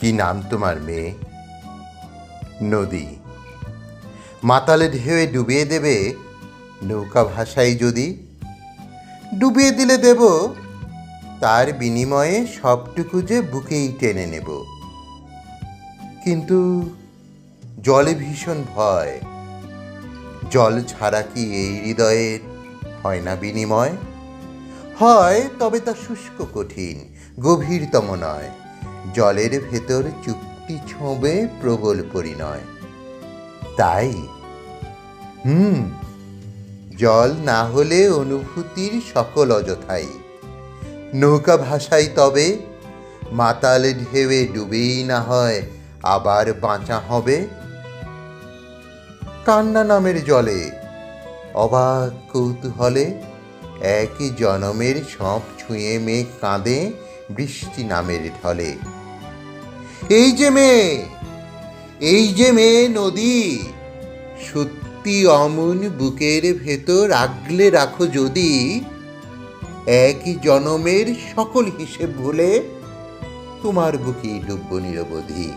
কি নাম তোমার মেয়ে? নদী। মাতালে ঢেউয়ে ডুবিয়ে দেবে নৌকা ভাষায় যদি? ডুবিয়ে দিলে দেব, তার বিনিময়ে সবটুকু যে বুকেই টেনে নেব। কিন্তু জলে ভীষণ ভয়। জল ছাড়া কি এই হৃদয়ের হয় না বিনিময়? হয়, তবে তা শুষ্ক কঠিন, গভীরতম নয়। জলের ভেতর চুক্তি ছোঁবে প্রবল পরিণয়। তাই? হুম, জল না হলে অনুভূতির সকল অযথাই। নৌকা ভাষাই তবে, মাতাল ঢেউয়ে ডুবেই না হয়, আবার বাঁচা হবে। কান্না নামের জলে, অবাক কৌতূহলে একই জনমের সব ছুঁয়ে মেঘ কাঁদে বৃষ্টি নামের ঢলে। এই যে মেয়ে এই যে মেয়ে নদী, সত্যি অমন বুকের ভেতর আগলে রাখো যদি, একই জনমের সকল হিসেব ভুলে তোমার বুকেই ডুবব নিরবধি।